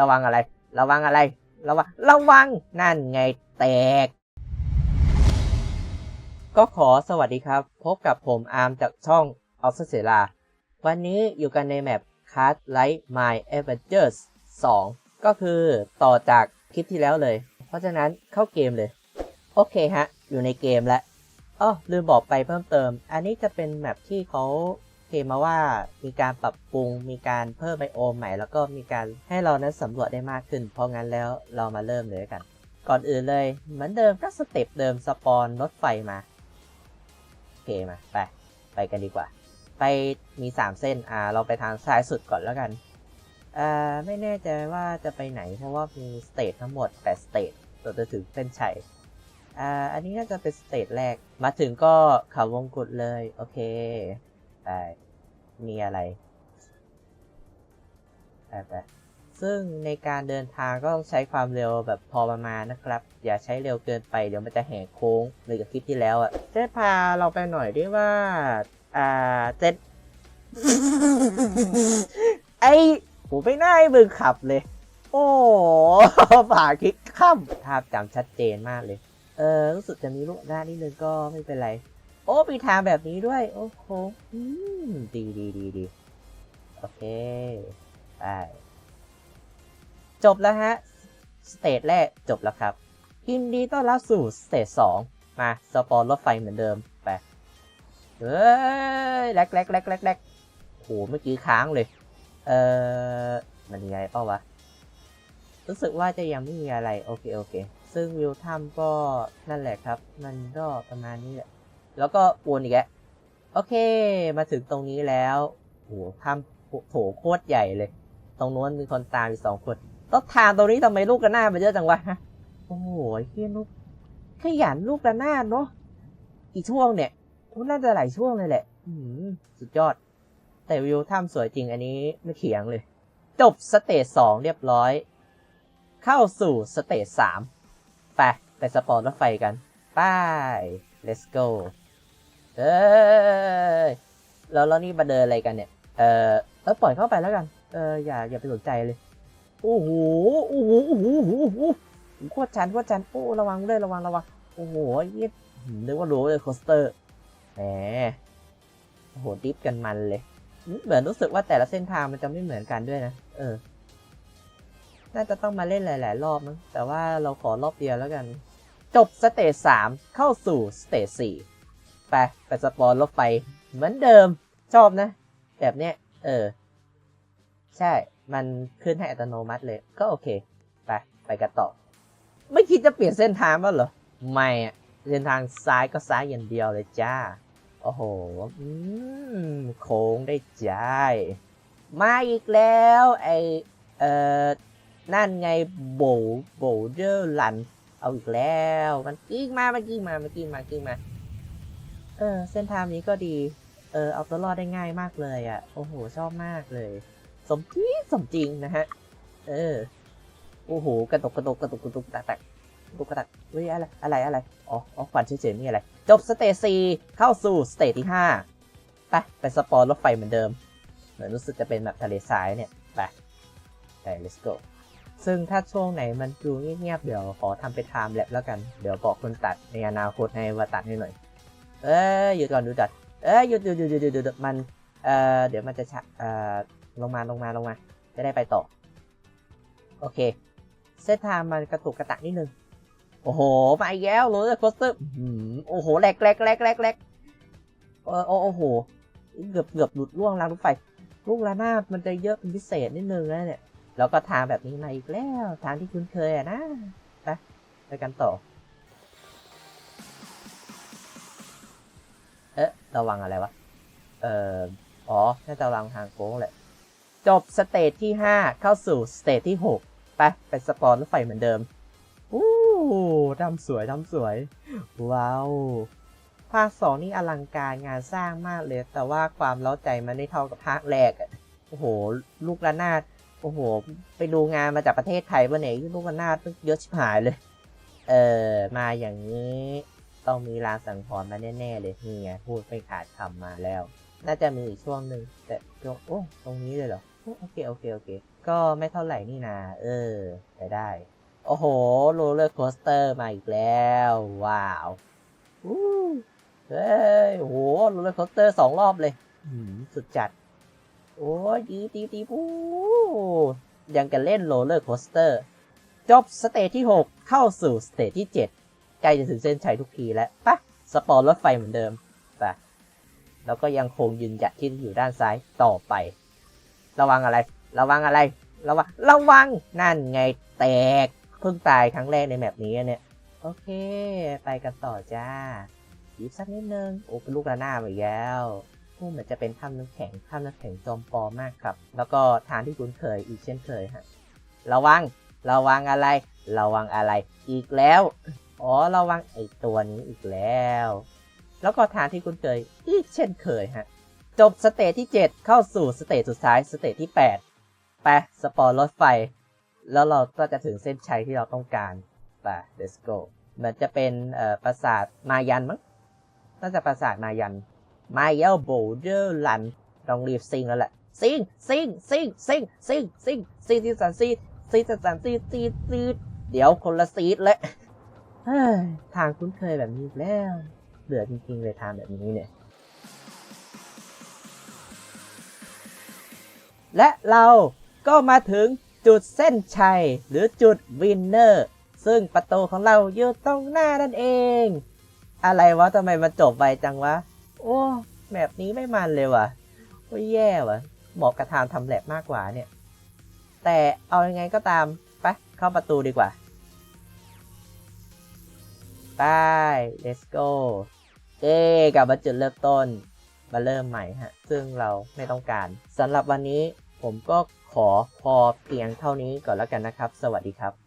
ระวังอะไร ระวังอะไร ระวัง ระวัง นั่นไงแตก ก็ขอสวัสดีครับ พบกับผมอาร์มจากช่องออฟเซลาวันนี้อยู่กันในแมป Card Light My Adventures 2 ก็คือต่อจากคลิปที่แล้วเลย เพราะฉะนั้นเข้าเกมเลย โอเคฮะ อยู่ในเกมแล้วอ๋อลืมบอกไปเพิ่มเติม อันนี้จะเป็นแมปที่เขา เคลมาว่ามีการปรับปรุง มีการเพิ่มไบโอมใหม่ แล้วก็มีการให้เรานั้นสำรวจได้มากขึ้น เพราะงั้นแล้วเรามาเริ่มเลยกัน ก่อนอื่นเลย เหมือนเดิมก็สเต็ปเดิมสปอนรถไฟมาโอเคมาไป ไปกันดีกว่า ไปมี 3 เส้นอ่าเราไปทางซ้ายสุดก่อนแล้วกันอ่าไม่แน่ใจว่าจะไปไหน เพราะว่ามีสเตจทั้งหมด8สเตจตัวจะถึงเส้นชัยอ่าอันนี้น่าจะเป็นสเตจแรกมาถึงก็เขาวงกุฎเลย โอเค ไปมีอะไรไปไปซึ่งในการเดินทางก็ต้องใช้ความเร็วแบบพอประมาณนะครับ อย่าใช้เร็วเกินไปเดี๋ยวมันจะแหกโค้งเหมือนกับคลิปที่แล้วอะ่ะเจ๊พาเราไปหน่อยด้ว่า อ่าเจ๊ไอ้ผมไม่น่าให้มึงขับเลย โอ้ผ่าคลิกข้ามภาพจำชัดเจนมากเลย เออรู้สึกจะมีลูกหน้านิดนึงก็ไม่เป็นไร โอ้ มีทางแบบนี้ด้วย โอ้โหอืมดีดีดีดีโอเคไปจบแล้วฮะ สเตจแรกจบแล้วครับ ยินดีต้อนรับสู่สเตจสองมา สปอนรถไฟเหมือนเดิม ไป เฮ้ยแลกแลกแลกแลกแลกโห เมื่อกี้ค้างเลย เออมันมีอะไรเปล่าวะ รู้สึกว่าจะยังไม่มีอะไร โอเค โอเค ซึ่งวิวถ้ำก็นั่นแหละครับ มันก็ประมาณนี้แหละ แล้วก็วนอีกแล้วโอเค มาถึงตรงนี้แล้วโหถ้ำโถโคตรใหญ่เลย ตรงนู้นมีคนตามอีกสองคนต้นทางตรงนี้ทำไมลูกกระนาดมันเยอะจังวะฮะโอ้โหเฮียลูกขยันลูกกระนาดเนาะอีกช่วงเนี่ยน่าจะหลายช่วงเลยแหละ อืมสุดยอด แต่วิวถ้ำสวยจริงอันนี้ไม่เถียงเลย จบสเตจสองเรียบร้อย เข้าสู่สเตจสามไปไปสปอนรถไฟกัน ไป let's go เอ้ยแล้วแล้วนี่มาเดินอะไรกันเนี่ย เออเออปล่อยเข้าไปแล้วกัน เอออย่าอย่าไปสนใจเลย โอ้โห โอ้โห โอ้โห โอ้โหโคตรชันโคตรชัน โอ้ระวังเลยระวังระวัง โอ้โหยี่ยนึกว่าโรลเลยโคสเตอร์ แหม โอ้โหดิฟกันมันเลย เหมือนรู้สึกว่าแต่ละเส้นทางมันจะไม่เหมือนกันด้วยนะ เออ น่าจะต้องมาเล่นหลาย ๆ รอบมั้ง แต่ว่าเราขอรอบเดียวแล้วกัน จบสเตจสามเข้าสู่สเตจสี่ ไปไปสปอนรถไฟเหมือนเดิมชอบนะ แบบเนี้ย เออ ใช่ มันขึ้นให้อัตโนมัติเลย ก็โอเค ไป ไปกันต่อ ไม่คิดจะเปลี่ยนเส้นทางบ้างเหรอ ไม่อะเส้นทางซ้ายก็ซ้ายอย่างเดียวเลยจ้า โอ้โหโค้งได้ใจ มาอีกแล้ว ไอเออนั่นไงโบโบเดอร์ลัน เอาอีกแล้ว มันกิ้งมา มันกิ้งมา มันกิ้งมากิ้งมา เออ เส้นทางนี้ก็ดี เออ เอาตัวรอดได้ง่ายมากเลยอะ่ะ โอ้โห ชอบมากเลย สมจริงสมจริงนะฮะ เออ โอ้โห กระตกกระตกกระตกกระตกตักตักกระตุกกระตักเฮ้ยอะไร อะไร อะไร อ๋อ อ๋อฝันเฉยๆนี่อะไร จบสเตจสี่เข้าสู่สเตจที่ห้าไป ไปสปอนรถไฟเหมือนเดิม เหมือนรู้สึกจะเป็นแบบทะเลทรายเนี่ย ไป ไป let's go ซึ่งถ้าช่วงไหนมันดูเงียบๆเดี๋ยวขอทำไปไทม์แลปแล้วกัน เดี๋ยวบอกคนตัดในอนาคตให้ว่าตัดให้หน่อย เอ้ยหยุดก่อนหยุดก่อนเอ้ยหยุดหยุดหยุดหยุดหยุดหยุดมันเอ่อเดี๋ยวมันจะชะเอ่อลงมาลงมาลงมา จะได้ไปต่อ โอเค เส้นทางมันกระตุกกระตักนิดนึง โอ้โหมาอีกแล้วโรลเลอร์โคสเตอร์โอ้โหแหลกแหลกแหลกแหลกแหลกเออโอ้โหเกือบเกือบหลุดล่วงรางรถไฟลูกระนาดมันจะเยอะเป็นพิเศษนิดนึงนะเนี่ยแล้วก็ทางแบบนี้มาอีกแล้ว ทางที่คุ้นเคยอะนะไปไปกันต่อ เอ๊ะระวังอะไรวะ เอ่อ อ๋อ น่าจะระวังทางโค้งแหละ จบสเตจที่ 5 เข้าสู่สเตจที่ 6 ไป ไปสปอนรถไฟเหมือนเดิมอู้ทำสวยทำสวย ว้าว ภาคสองนี่อลังการงานสร้างมากเลย แต่ว่าความเล้าใจมันไม่เท่ากับภาคแรกอะโอ้โห ลูกระนาด โอ้โห ไปดูงานมาจากประเทศไทยปะเนี่ยลูกระนาดเยอะชิบหายเลย เออ มาอย่างนี้ ต้องมีลางสังหรณ์มาแน่ๆเลยนี่ไงพูดไม่ขาดคำมาแล้ว น่าจะมีอีกช่วงหนึ่งแต่ช่วงโอ้ตรงนี้เลยเหรอโอเคโอเคโอเค ก็ไม่เท่าไหร่นี่นาเออไปได้ โอ้โหโรลเลอร์โคสเตอร์มาอีกแล้ว ว้าวอู้เฮ้ยโอ้โหโรลเลอร์โคสเตอร์สองรอบเลยหืมสุดจัด โอ้ยดีดีดีปูยังกันเล่นโรลเลอร์โคสเตอร์ จบสเตจที่ 6 เข้าสู่สเตจที่ 7 ใกล้จะถึงเส้นชัยทุกทีแล้วปะสปอร์รถไฟเหมือนเดิมปะแล้วก็ยังคงยืนหยัดที่อยู่ด้านซ้ายต่อไป ระวังอะไร ระวังอะไร ระวัง ระวัง นั่นไงแตก เพิ่งตายครั้งแรกในแมปนี้เนี่ย โอเค ไปกันต่อจ้าหยิบสักนิดนึง โอ้เป็นลูกระนาดอีกแล้วโอ้เหมือนจะเป็นถ้ำน้ำแข็งถ้ำน้ำแข็งจอมปลอมมากครับ แล้วก็ทางที่คุ้นเคยอีกเช่นเคยฮะ ระวัง ระวังอะไร ระวังอะไร อีกแล้ว อ๋อระวังไอตัวนี้อีกแล้ว แล้วก็ทางที่คุ้นเคยอีกเช่นเคยฮะ จบสเตจที่ 7 เข้าสู่สเตจสุดท้ายสเตจที่ 8 ไปสปอร์รถไฟ แล้วเราก็จะถึงเส้นชัยที่เราต้องการไป let's go เหมือนจะเป็นเอ่อปราสาทมายันมั้งน่าจะปราสาทมายันมาเยลโบเดอร์ลันต้องรีบซิงแล้วแหละซิงซิงซิงซิงซิงซิงซิงที่สันซีซีดสันซีซีดซีดเดี๋ยวคนละซีดเลยเฮ้ย ทางคุ้นเคยแบบนี้แล้วเบื่อจริงๆเลยทางแบบนี้เนี่ย และเราก็มาถึงจุดเส้นชัยหรือจุดวินเนอร์ ซึ่งประตูของเราอยู่ตรงหน้านั่นเอง อะไรวะทำไมมันจบไวจังวะ โอ้แบบนี้ไม่มันเลยว่ะโอ้ยแย่ว่ะเหมาะกับทางทำแลบมากกว่าเนี่ย แต่เอายังไงก็ตามไปเข้าประตูดีกว่า ไป let's go เอ้กลับมาจุดเริ่มต้น มาเริ่มใหม่ฮะ ซึ่งเราไม่ต้องการสำหรับวันนี้ผมก็ขอพอเพียงเท่านี้ก่อนแล้วกันนะครับ สวัสดีครับ